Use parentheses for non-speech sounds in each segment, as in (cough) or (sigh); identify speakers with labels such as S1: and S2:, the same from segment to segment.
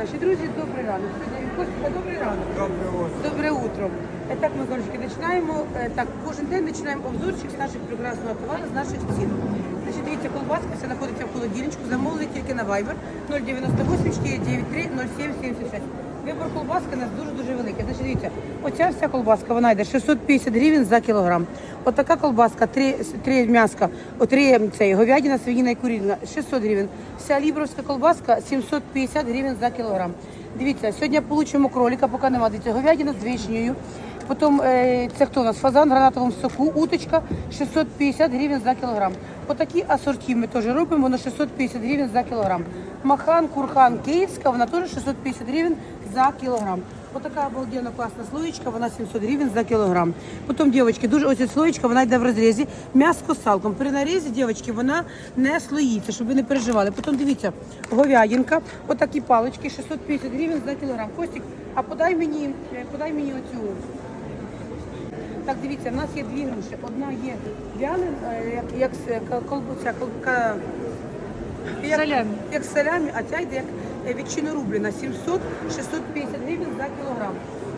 S1: Наші друзі, добрий ранок. Сьогодні від добрий ранок.
S2: Добре утро.
S1: Добре утро. Так, ми горочки починаємо. е, Так, кожен день починаємо обзорчик з наших прекрасного товару, з наших цін. Значить, дивіться, колбаска все знаходиться в холодильничку, замовили тільки на Viber 098 493 0776. Вибор колбаски у нас дуже-дуже великий. Значить, дивіться, оця вся колбаска, вона йде 650 гривень за кілограм. Отака колбаска, три, три м'яска, три цей, говядина, свинина і курінина, 600 гривень. Вся лібровська колбаска 750 гривень за кілограм. Дивіться, сьогодні получимо кролика, поки нема. Дивіться, говядина з вишнею. Потім е, це хто у нас? Фазан в гранатовому соку, уточка 650 гривень за кілограм. Отакі асорті ми теж робимо, воно 650 гривень за кілограм. Махан, курхан, київська, вона теж 650 гривень за кілограм. Отака обалденна класна слоєчка, вона 700 гривень за кілограм. Потім, дівчатки, дуже ось ця слоєчка, вона йде в розрізі. М'яско з салком. При нарізі, дівчатки, вона не слоїться, щоб ви не переживали. Потім дивіться, говядинка, отакі палички, 650 гривень за кілограм. Костік, а подай мені, е, подай мені оцю. Так, дивіться, в нас є дві груші. Одна є вялен, е, як, як с- колбуця, колбка, як,
S3: Салямі.
S1: як салямі, а ця йде як е, ветчина рублена, 700 650 гривень за кілограм.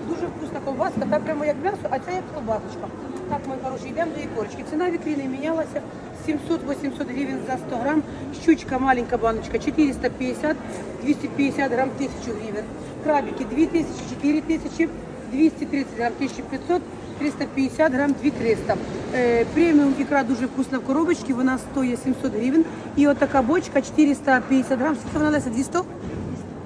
S1: Дуже вкусна колбаска, та прямо як м'ясо, а ця як колбасочка. Так, мої хороші, йдемо до ікорочки. Ціна вітрини мінялася 700-800 гривень за 100 грам. Щучка маленька баночка 450, 250 грам 1000 гривень. Крабики 2000, 4000, 230 грам 1500, 350 грам 2300. Е, преміум ікра дуже вкусна в коробочці, вона стоїть 700 гривень. І от така бочка 450 грам, скільки вона Леся, 200?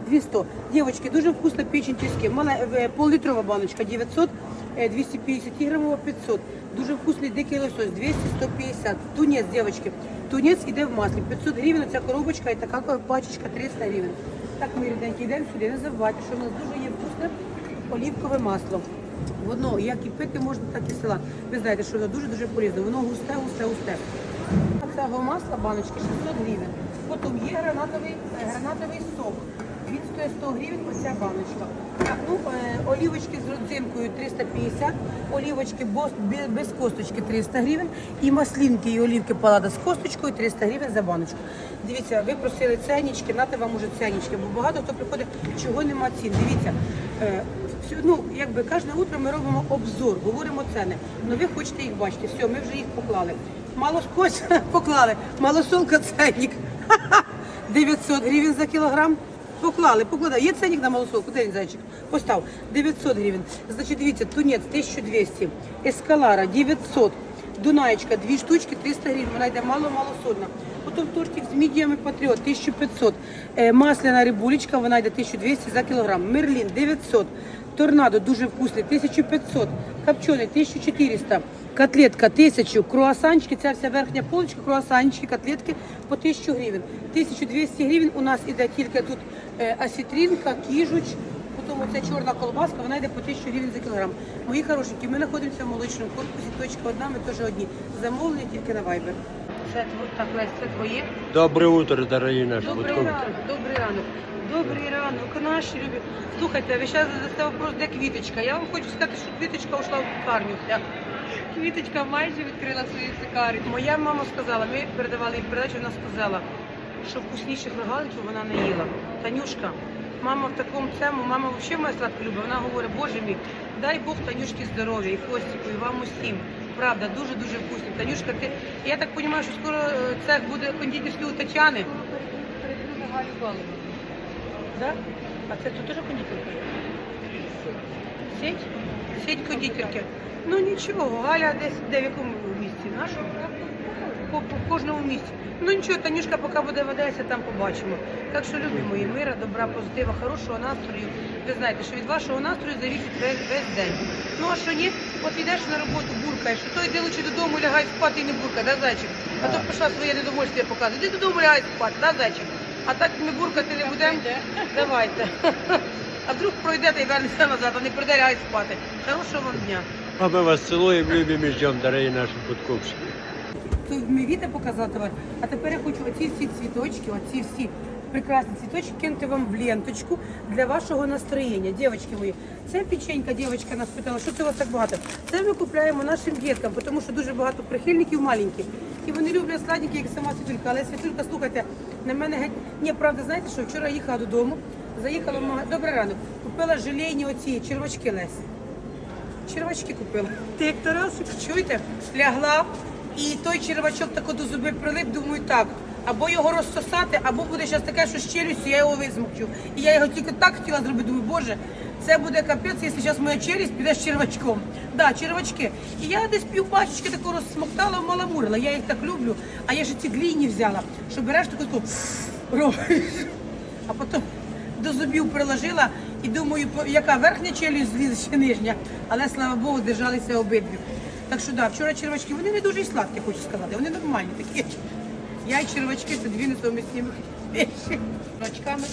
S1: 200. Девочки, дуже вкусно печень трески. Мала е, пол-літрова баночка 900, е, 250 грамова 500. Дуже вкусний дикий лосось 200, 150. Тунець, девочки. Тунець іде в маслі. 500 гривень ця коробочка і така пачечка 300 гривень. Так, ми ріденькі йдемо сюди. Не забувайте, що в нас дуже є вкусне олівкове масло. Воно як і пити можна, так і салат. Ви знаєте, що воно дуже-дуже полезно. Воно густе, густе, густе. Це масло баночки 600 гривень. Потім є гранатовий, е, гранатовий сок. Стоїть 100 гривень, оця баночка. Так, ну, е, олівочки з родзинкою 350, олівочки без косточки 300 гривень і маслінки і олівки палада з косточкою 300 гривень за баночку. Дивіться, ви просили ценнички, нате вам уже ценнички, бо багато хто приходить, чого нема цін. Дивіться, е, ну, якби кожне утро ми робимо обзор, говоримо ціни, але ви хочете їх бачити. Все, ми вже їх поклали. Мало когось (laughs) поклали, малосолка ценник. (laughs) 900 гривень за кілограм. Поклали, покладали. Є ценник на малосолку, де він зайчик? Постав. 900 гривень. Значить, дивіться, тунець 1200, ескалара 900, дунаєчка, дві штучки 300 гривень. Вона йде мало-мало сольна. Потім тортик з мідіями патріот 1500. Е, масляна рибулечка, вона йде 1200 за кілограм. Мерлін 900. Торнадо дуже вкусний, 1500. Копчений 1400. Котлетка 1000, круасанчики, ця вся верхня полочка, круасанчики, котлетки по 1000 гривень. 1200 гривень у нас іде тільки тут е, осетринка, кіжуч, потім оця чорна колбаска, вона йде по 1000 гривень за кілограм. Мої хорошенькі, ми знаходимося в молочному корпусі, точка одна, ми теж одні. Замовлення тільки на Viber. Так, Лесь, це твоє.
S2: Доброе утро, дорогие наши
S1: Добрий ранок, добрий ранок. Добрий ранок, наші любі. Слухайте, ви зараз задасте вопрос, де квіточка. Я вам хочу сказати, що квіточка ушла в пекарню.
S3: Квіточка майже відкрила свої цикарні.
S1: Моя мама сказала, ми передавали їй передачу, вона сказала, що вкусніших рогаликів вона не їла. Танюшка, мама в такому цьому, мама взагалі моя сладка любить. Вона говорить, боже мій, дай Бог Танюшки здоров'я і Костіку, і вам усім. Правда, дуже-дуже вкусно. Танюшка, ти. Я так розумію, що скоро е, цех буде кондитерський у Тетяни. Да? А це тут теж кондитерка? Сеть? Сеть кондитерки. Ну нічого, Галя десь де в якому місці? Нашому? По, по кожному місці. Ну нічого, Танюшка поки буде в Одесі, там побачимо. Так що любі мої, мира, добра, позитива, хорошого настрою. Ви знаєте, що від вашого настрою завісить весь, весь день. Ну а що ні, от йдеш на роботу, буркаєш, то йди лучше додому, лягай спати і не буркай, да, зайчик? А то пішла своє недовольствие показувати. Іди додому лягай спати, да, зайчик? А так ми буркати не будемо. Давайте. (laughs) А вдруг пройдете і вернеться назад, а не прийде лягай спати. Хорошого вам дня.
S2: А мы вас целуем, любим и ждем, дорогие наши подкупщики.
S1: Тут ми віте показати товар. А тепер я хочу оці всі цвіточки, оці всі прекрасні цвіточки кинути вам в ленточку для вашого настроєння. Дівчатки мої, це печенька, дівчинка нас питала, що це у вас так багато. Це ми купляємо нашим діткам, тому що дуже багато прихильників маленьких. І вони люблять сладенькі, як сама світулька. Але світулька, слухайте, на мене геть. Ні, правда, знаєте що, вчора їхала додому, Заїхала в магазин. Добрий ранок. Купила желейні оці червачки Лесі. Червачки купила.
S3: Ти як Тарасик?
S1: Чуєте? Лягла і той червачок тако до зубів прилип, думаю, так. Або його розсосати, або буде зараз таке, що з челюстю я його визмокчу. І я його тільки так хотіла зробити, думаю, боже, це буде капець, якщо зараз моя челюсть піде з червачком. Да, червачки. І я десь пів пачечки тако розсмоктала, маламурила. Я їх так люблю, а я ж ці гліні взяла, що береш таку робиш. А потім до зубів приложила і думаю, яка верхня челюсть зліз чи нижня, але слава Богу, держалися обидві. Так що да, вчора червачки, вони не дуже і сладкі, хочу сказати, вони нормальні такі. Я і червачки це дві несовмістимі речі. Червачками,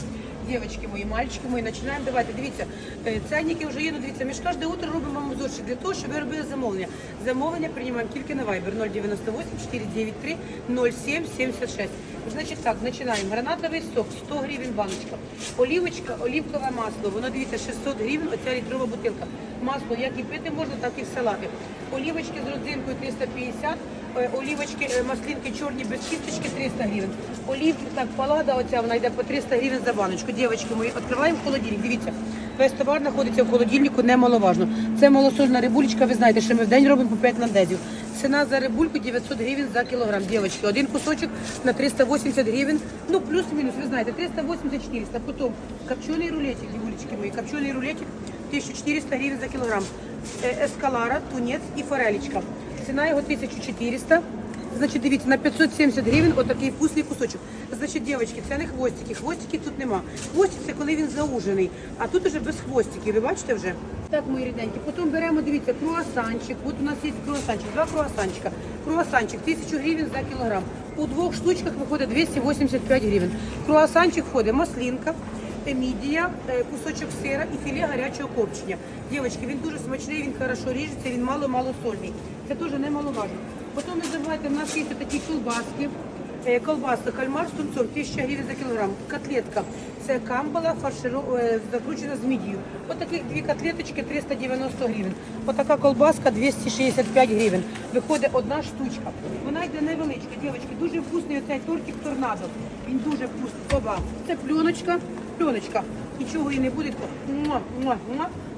S1: дівчатки мої, мальчики мої, починаємо. Давайте, дивіться, е, ценники вже є, ну дивіться, ми ж кожне утро робимо вам узорчик для того, щоб ви робили замовлення. Замовлення приймаємо тільки на Viber 098 493 0776. Значить так, починаємо. Гранатовий сок, 100 гривень баночка. Олівочка, олівкове масло, воно дивіться, 600 гривень, оця літрова бутилка. Масло як і пити можна, так і в салати. Олівочки з родзинкою 350, е, олівочки, е, маслинки чорні без кісточки 300 гривень. Олівки, так, палада оця, вона йде по 300 гривень за баночку. Дівчатки мої, відкриваємо холодильник, дивіться. Весь товар знаходиться в холодильнику, немаловажно. Це малосольна рибулечка, ви знаєте, що ми в день робимо по 5 ландезів. Ціна за рибульку 900 гривень за кілограм. Дівчатки, один кусочок на 380 гривень, ну плюс-мінус, ви знаєте, 380-400. Потім копчений рулетик, дівулечки мої, копчений рулетик 1400 гривень за кілограм. Ескалара, тунець і форелечка. Ціна його 1400. Значить, дивіться, на 570 гривень отакий вкусний кусочок. Значить, дівчатки, це не хвостики. Хвостики тут нема. Хвостик це коли він заужений, а тут уже без хвостиків. Ви бачите вже? Так, мої рідненькі. Потім беремо, дивіться, круасанчик. От у нас є круасанчик, два круасанчика. Круасанчик 1000 гривень за кілограм. У двох штучках виходить 285 гривень. Круасанчик входить маслинка, мідія, е, кусочок сира і філе гарячого копчення. Дівчатки, він дуже смачний, він хорошо ріжеться, він мало-мало сольний. Це дуже немаловажно. Потім не забувайте, в нас є такі колбаски. Колбаска кальмар з тунцом 1000 гривень за кілограм. Котлетка це камбала фарширо, е, закручена з мідією. Отакі дві котлеточки 390 гривень. Отака колбаска 265 гривень. Виходить одна штучка. Вона йде невеличка, дівчатки. Дуже вкусний оцей тортик торнадо. Він дуже вкусний. Оба. Це пленочка, пленочка. Нічого і не буде.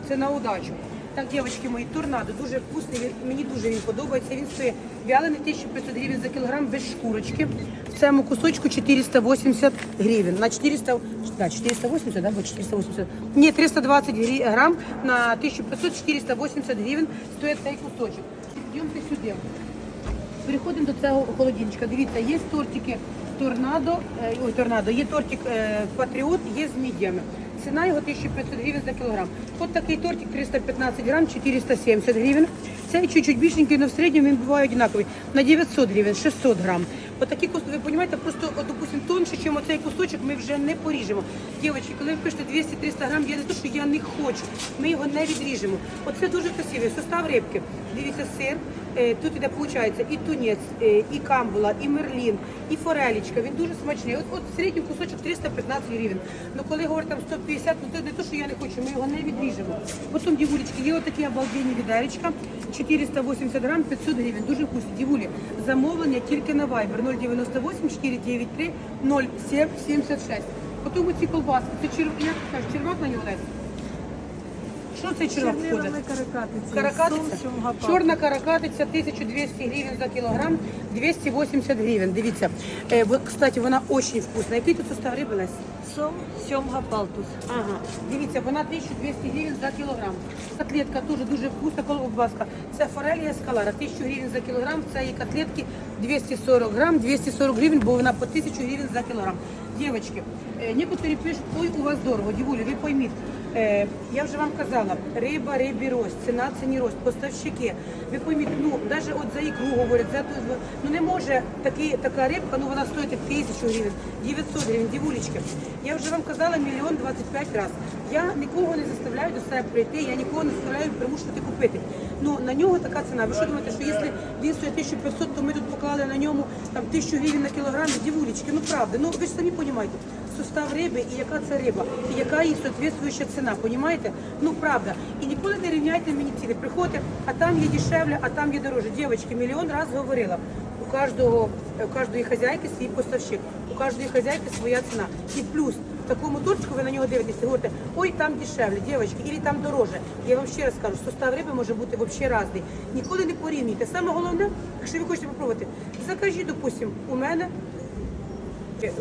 S1: Це на удачу. Так, дівчатки мої, торнадо дуже вкусний, він- мені дуже він подобається. Він стоїть вялений 1500 гривень за кілограм без шкурочки. В цьому кусочку 480 гривень. На 400, да, 480, да, бо 480. Ні, 320 грі- грам на 1500-480 гривень стоїть цей кусочок. Йдемте сюди. Переходимо до цього холодильничка. Дивіться, є тортики торнадо, е, ой, торнадо, є тортик е, патріот, є з мідіями. Ціна його 1500 гривень за кілограм. От такий тортик 315 грам, 470 гривень. Цей чуть-чуть більшенький, але в середньому він буває однаковий. На 900 гривень, 600 грам. Отакі кусочки, ви розумієте, просто, от, допустим, тонше, ніж оцей кусочок, ми вже не поріжемо. Дівчатки, коли ви пишете 200-300 грам, я не то, що я не хочу. Ми його не відріжемо. Оце дуже красивий состав рибки. Дивіться, сир. Е, Тут іде, виходить, і тунець, е, і камбула, і мерлін, і форелічка. Він дуже смачний. От, от середній кусочок 315 гривень. Ну коли говорять там 150, ну це не то, що я не хочу, ми його не відріжемо. Потім, дівулечки, є отакі обалденні відеречка, 480 грам, 500 гривень. Дуже вкусні. Дівулі, замовлення тільки на Viber 098 493 0776. Потім оці колбаски. Це чер... як кажуть, червак на нього? Що це червак входить?
S3: каракатиця.
S1: Каракатиця? Чорна каракатиця 1200 гривень за кілограм, 280 гривень. Дивіться. Е, вот, кстати, вона дуже вкусна. Який тут состав риби, Лесь?
S3: Сом, сьомга палтус.
S1: Ага, дивіться, вона 1200 гривень за кілограм. Котлетка теж дуже вкусна, колбаска. Це форелія скалара, 1000 гривень за кілограм. Це її котлетки 240 грам, 240 гривень, бо вона по 1000 гривень за кілограм. Дівчатки, е, некоторі пишуть, ой, у вас дорого, дівулі, ви пойміть. Е, я вже вам казала, риба, рибі рост, ціна ціні рост, поставщики. Ви пойміть, ну, навіть от за ікру говорять, за ту, ну не може такі, така рибка, ну вона стоїть тисячу гривень, 900 гривень, дівулечки. Я вже вам казала мільйон 25 разів. Я нікого не заставляю до себе прийти, я нікого не заставляю примушувати купити. Ну на нього така ціна. Ви що думаєте, що якщо він стоїть 1500, то ми тут поклали на ньому там 1000 гривень на кілограм, дівулечки, ну правда, ну ви ж самі розумієте. Состав риби і яка це риба, і яка їй соответствуюча ціна, понімаєте? Ну правда. І ніколи не рівняйте мені ціни. Приходите, а там є дешевле, а там є дороже. Дівчатки, мільйон раз говорила. У кожного, у кожної хазяйки свій поставщик, у кожної хазяйки своя ціна. І плюс такому торчику ви на нього дивитеся, говорите, ой, там дешевле, дівчатки, і там дороже. Я вам ще раз кажу, состав риби може бути взагалі різний. Ніколи не порівнюйте. Саме головне, якщо ви хочете попробувати, закажіть, допустимо, у мене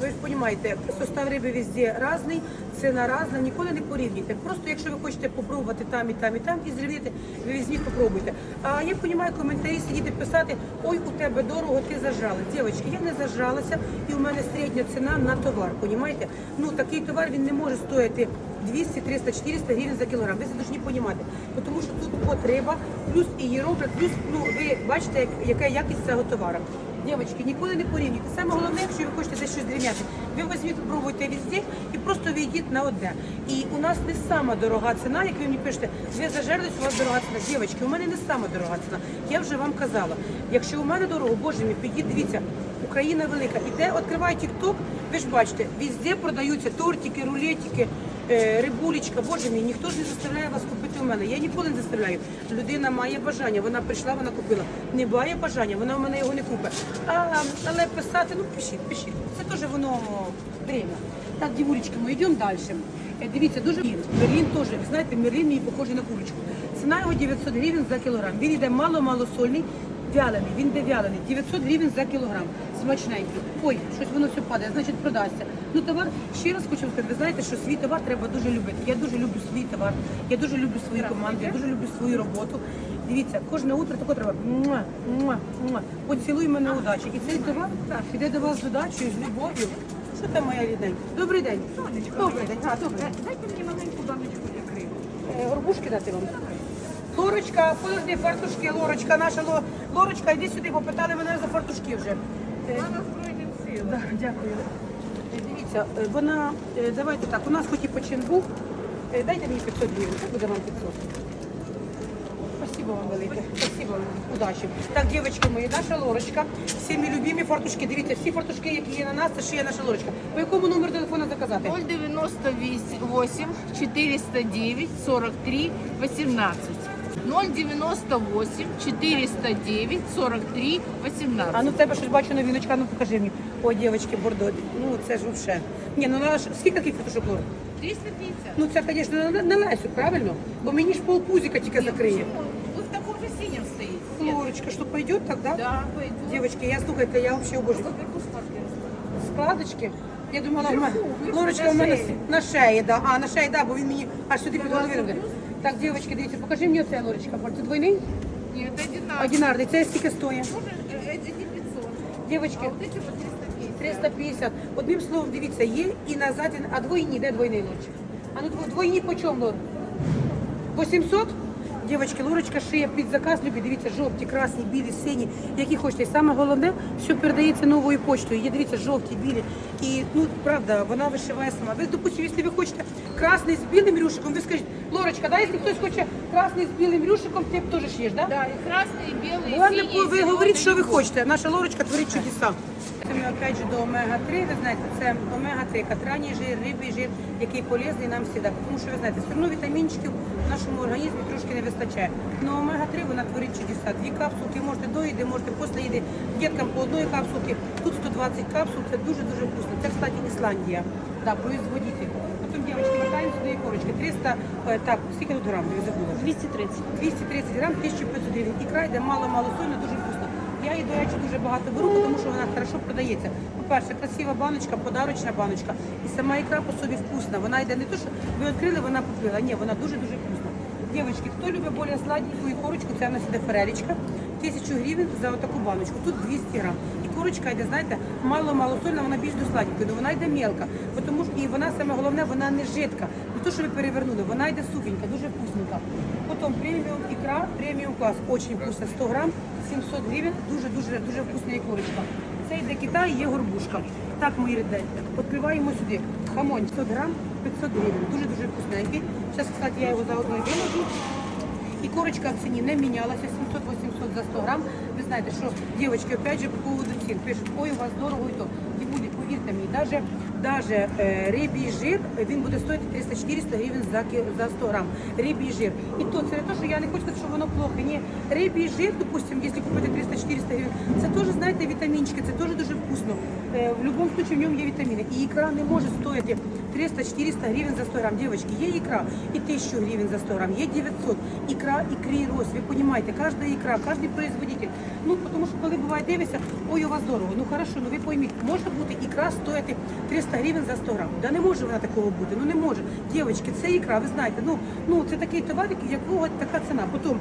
S1: ви ж розумієте, состав риби везде різний, ціна різна, ніколи не порівнюйте. Просто якщо ви хочете попробувати там і там, і там, і зрівняти, ви візьміть, попробуйте. А я розумію, коментарі сидіти писати, ой, у тебе дорого, ти зажала. Дівчатки, я не зажалася, і у мене середня ціна на товар, розумієте? Ну, такий товар він не може стоїти 200, 300, 400 гривень за кілограм. Ви це повинні розуміти. Тому що тут от риба, плюс її роблять, плюс, ну, ви бачите, як- яка якість цього товару. Дівчатки, ніколи не порівнюйте. Саме головне, якщо ви хочете десь щось зрівняти, ви візьміть, пробуйте везде і просто війдіть на одне. І у нас не сама дорога ціна, як ви мені пишете, ви зажерлись, у вас дорога ціна. Дівчатки, у мене не сама дорога ціна. Я вже вам казала. Якщо у мене дорого, боже мій, підіть, дивіться, Україна велика. Іде, відкриває TikTok, ви ж бачите, везде продаються тортики, рулетики, е, рибулечка. Боже мій, ніхто ж не заставляє вас купити у мене. Я ніколи не заставляю. Людина має бажання, вона прийшла, вона купила. Не має бажання, вона у мене його не купить. А, але писати, ну пишіть, пишіть. Це теж воно время. Так, дівулечки, ми йдемо далі. Е, Дивіться, дуже Мерлін. Мерлін теж, знаєте, Мерлін мій похожий на курочку. Ціна його 900 гривень за кілограм. Він йде мало-мало сольний, вялений, він де вялений. 900 гривень за кілограм. Смачненький. Ой, щось воно все падає, значить продасться. Ну товар, ще раз хочу сказати, ви знаєте, що свій товар треба дуже любити. Я дуже люблю свій товар, я дуже люблю свою команду, я дуже люблю свою роботу. Дивіться, кожне утро таке треба. Муа, муа, муа. Поцілуй мене удачі. І цей товар іде до вас з удачею, з любов'ю. Що там моя рідненька? Добрий день. Добрий день. А, добрий.
S3: Дайте мені маленьку баночку для криви.
S1: Е, Горбушки дати вам. Лорочка, подожди, фартушки, Лорочка, наша Ло- Лорочка, йди сюди, попитали мене за фартушки вже. Е,
S3: Вона збройним силам.
S1: Да, дякую. Е, Дивіться, е, вона, давайте так, у нас хоч і почин був. Дайте мені 500 гривень, так буде вам 500. Спасибо вам велике. Спасибо вам. Удачі. Так, дівчатки мої, наша лорочка. Всі мої любимі фартушки. Дивіться, всі фартушки, які є на нас, це ще є наша лорочка. По якому номеру телефону заказати?
S4: 098 409 43 18. 098 409 43 18.
S1: А ну в тебе щось бачу новіночка, ну покажи мені. О, дівчатки, бордо. Ну це ж вообще. Ні, ну надо ж скільки таких фотошоп Лора?
S4: 350.
S1: Ну це, звісно, на, на Лесю, правильно? Бо мені ж полпузика тільки закриє.
S4: Вы в таком же синем стоите.
S1: Лорочка, що пойдет так, да?
S4: Да, пойдет.
S1: Дівчатки, я слухайте, я взагалі обожнюю.
S4: Вверху складки.
S1: Складочки. Я думала, в мене.
S4: Вверху,
S1: Лорочка,
S4: на
S1: у мене
S4: шиї.
S1: на шеї, да. А, на шеї, да, бо він мені аж сюди під голову робить. Так, дівчатки, дивіться, покажи мені оце, Лорочка. Це двойний?
S4: Нет, одинаково.
S1: Одинарний. Це скільки стоїть?
S4: Может, э, эти 500.
S1: Дівчатки,
S4: А вот эти по 350.
S1: 350. Одним словом, дивіться, є і назад, і- а двойні, де двойний лорчик? А ну дво- двойні по чому, Лор? 800? Дівчатки, лорочка шиє під заказ, любі, дивіться, жовті, красні, білі, сині, які хочете. І саме головне, що передається новою поштою. Є, дивіться, жовті, білі. І, ну, правда, вона вишиває сама. Ви, допустим, якщо ви хочете красний з білим рюшиком, ви скажіть, Лорочка, да, якщо хтось хоче красний з білим рюшиком, ти теж шиєш, да?
S4: Да, и красные, и белые, и
S1: Ладно,
S4: синие,
S1: ви
S4: и
S1: говоріть,
S4: зеленые,
S1: що ви
S4: и
S1: хочете. Наша лорочка творить чудеса. Це ми опять же до омега-3, ви знаєте, це омега-3, катраній жир, рибий жир, який полезний нам завжди. Тому що ви знаєте, все одно вітамінчиків в нашому організмі трошки не вистачає. Но омега-3 вона творить чудеса. Дві капсулки можете до їди, можете після їди. Діткам по одної капсулки. Тут 120 капсул, це дуже-дуже вкусно. Це, кстати, Ісландія. Да, производитель. і корочки. 300, е, так, скільки тут грам, я забула.
S3: 230.
S1: 230 грам, 1500 гривень. Ікра йде мало-мало сольно, дуже вкусно. Я її, до речі, дуже багато беру, тому що вона хорошо продається. По-перше, красива баночка, подарочна баночка. І сама ікра по собі вкусна. Вона йде не то, що ви відкрили, вона попила. Ні, вона дуже-дуже вкусна. Дівчатки, хто любить більш сладеньку і корочку, це в нас іде ферелічка. Тисячу гривень за таку баночку. Тут 200 грам. І корочка йде, знаєте, мало-мало сольна, вона більш до сладенької, але вона йде мелка. Тому що і вона саме головне, вона не жидка. То, що ви перевернули, вона йде сухенька, дуже вкусненька. Потім преміум ікра, преміум клас, очень вкусно, 100 грам, 700 гривень, дуже-дуже дуже вкусна ікорочка. Це йде Китай, є горбушка. Так, мої ріденькі, відкриваємо сюди. Хамонь 100 грам, 500 гривень, дуже-дуже вкусненький. Зараз, кстати, я його заодно і виложу. І корочка в ціні не мінялася, 700-800 за 100 грам. Ви знаєте, що дівчатки, опять же, по поводу цін пишуть, ой, у вас дорого і то. І буде, повірте мені, даже, даже е, рибій жир, він буде стоїти 300-400 гривень за, ки- за 100 грам. Рибій жир. І то, це не те, що я не хочу сказати, що воно плохо. Ні, рибій жир, допустим, якщо купити 300-400 гривень, це теж, знаєте, вітамінчики, це теж дуже вкусно. Е, в будь-якому випадку в ньому є вітаміни. І ікра не може стоїти 300-400 гривень за 100 грам. Дівчатки, є ікра і 1000 гривень за 100 грам, є 900. Ікра, ікрі роз, ви розумієте, кожна ікра, кожен производитель. Ну, тому що коли буває дивишся, ой, у вас дорого. Ну хорошо, ну ви пойміть, може бути ікра стояти 300 гривень за 100 грам. Да не може вона такого бути, ну не може. Дівчатки, це ікра, ви знаєте, ну, ну це такий товар, якого така ціна. Потім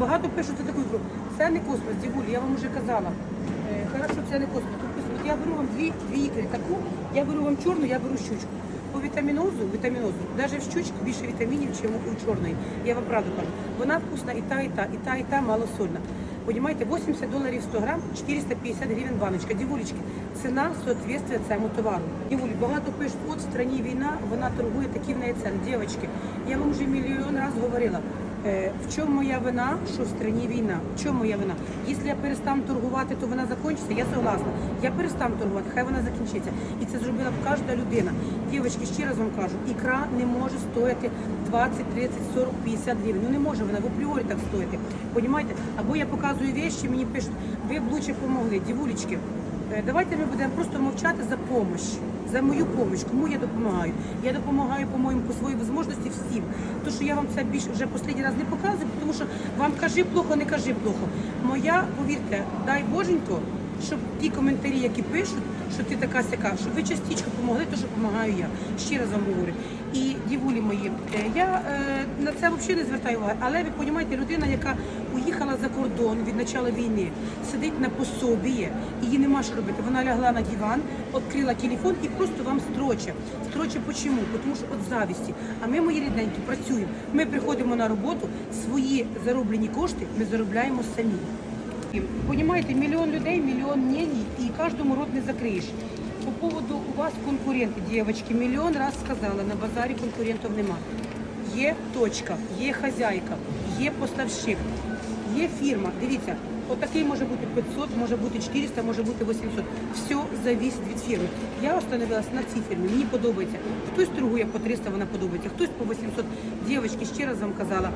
S1: багато пишуть за таку ікру. Це не космос, дівулі, я вам вже казала. Е, Хорошо, це не космос. Я беру вам дві, дві ікри таку, я беру вам чорну, я беру щучку. По вітамінозу, вітамінозу, навіть в щучці більше вітамінів, ніж у чорної. Я вам правду кажу. Вона вкусна і та, і та, і та, і та малосольна. Понімаєте, 80 доларів 100 грам, 450 гривень баночка. Дівулечки, ціна соответствує цьому товару. Дівулі, багато пишуть, от в страні війна, вона торгує такі в неї ціни. Дівчатки, я вам вже мільйон разів говорила. Е, В чому моя вина, що в страні війна? В чому моя вина? Якщо я перестану торгувати, то вона закінчиться, я согласна. Я перестану торгувати, хай вона закінчиться. І це зробила б кожна людина. Дівчатки, ще раз вам кажу, ікра не може стояти 20, 30, 40, 50 гривень. Ну не може вона в апріорі так стояти. Понімаєте? Або я показую вещі, мені пишуть, ви б лучше помогли. Дівулечки, е, давайте ми будемо просто мовчати за допомогу за мою помощь. Кому я допомагаю? Я допомагаю, по-моєму, по своїй можливості всім. То, що я вам це більше вже останній раз не показую, тому що вам кажи плохо, не кажи плохо. Моя, повірте, дай Боженько, щоб ті коментарі, які пишуть, що ти така сяка, щоб ви частічко допомогли, то що допомагаю я. Ще раз вам говорю. І дівулі мої, е, я е, на це взагалі не звертаю уваги, але ви розумієте, людина, яка уїхала за кордон від початку війни, сидить на пособі, її нема що робити. Вона лягла на диван, відкрила телефон і просто вам строче. Строче почому? Тому що від завісті. А ми, мої рідненькі, працюємо. Ми приходимо на роботу, свої зароблені кошти ми заробляємо самі. Понимаете, миллион людей, миллион мнений, и каждому рот не закриєш. По поводу у вас конкуренти, девочки, мільйон раз сказала, на базарі конкурентів нема. Є точка, є хазяйка, є поставщик, є фірма. Дивіться, отакий може бути 500, може бути 400, може бути 800. Все зависить від фірми. Я остановилась на цій фірмі, мені подобається. Хтось торгує по 300, вона подобається, хтось по 800. Дівчатки, ще раз вам казала,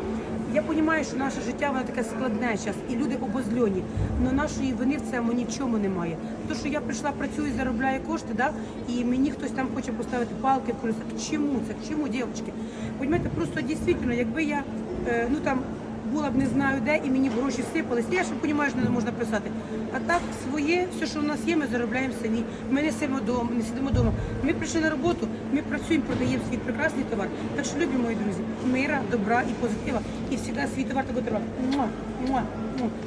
S1: я розумію, що наше життя воно таке складне зараз, і люди обозльоні. Але нашої вини в цьому нічому немає. То, що я прийшла, працюю, заробляю кошти, да, і мені хтось там хоче поставити палки в колеса. К чому це? К чому, дівчатки? Понімаєте, просто дійсно, якби я е, ну там була б не знаю де, і мені гроші сипались, я ж розумію, що не можна писати. А так своє, все, що в нас є, ми заробляємо самі. Ми несемо вдома, не сидимо вдома. Ми прийшли на роботу, ми працюємо, продаємо свій прекрасний товар. Так що любі мої друзі, мира, добра і позитива. І завжди свій товар муа, муа,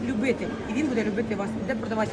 S1: любити. І він буде любити вас. Де продавати?